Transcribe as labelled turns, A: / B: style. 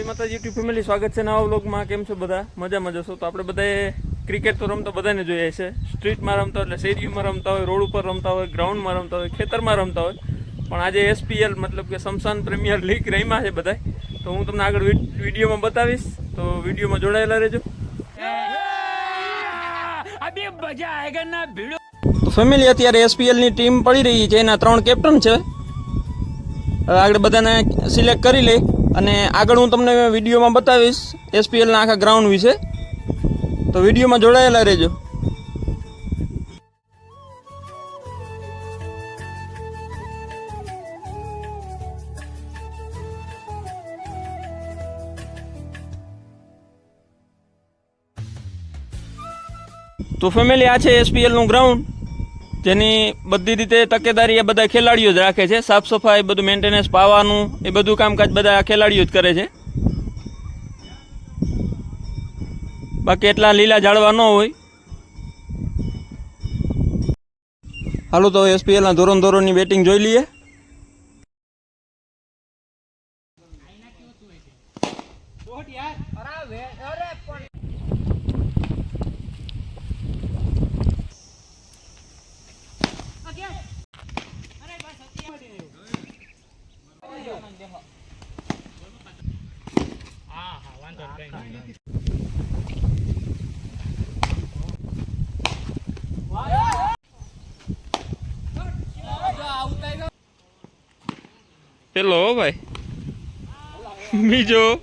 A: જય માતાજી YouTube family સ્વાગત છે નવા વ્લોગમાં. કેમ છો બધા? મજા મજા જશો? તો આપણે બધાએ ક્રિકેટ તો રમતા બધાને જોઈએ છે. સ્ટ્રીટમાં રમતા એટલે શેરીમાં રમતા હોય રોડ ઉપર રમતા હોય ગ્રાઉન્ડમાં રમતા હોય ખેતરમાં રમતા હોય. પણ આજે એસપીએલ મતલબ કે સમસાન પ્રીમિયર લીગ રમ્યા છે બધા તો હું તમને આગળ વિડીયોમાં બતાવીશ. તો વિડીયોમાં જોડાયેલા રહેજો. તો ફેમિલી અત્યારે એસપીએલની ટીમ પડી રહી છે. એના ત્રણ કેપ્ટન છે. આગળ બધાને સિલેક્ટ કરી લઈ અને આગળ હું તમને વિડીયોમાં બતાવીશ એસપીએલના આખા ગ્રાઉન્ડ વિશે. તો વિડીયોમાં જોડાયેલા રહેજો. તો ફેમિલી આ છે એસપીએલનું ગ્રાઉન્ડ જેની બધી રીતે તકેદારી એ બધા ખેલાડીઓ જ રાખે છે. સાફ સફાઈ, બધું મેન્ટેનન્સ પાવાનું, એ બધું કામકાજ બધા ખેલાડીઓ જ કરે છે. બાકી એટલા લીલા ઝાડવા ન હોય. હાલો તો એસપીએલના ધોરણ ધોરણની બેટિંગ જોઈ લઈએ. પેલો ભાઈ. બીજો?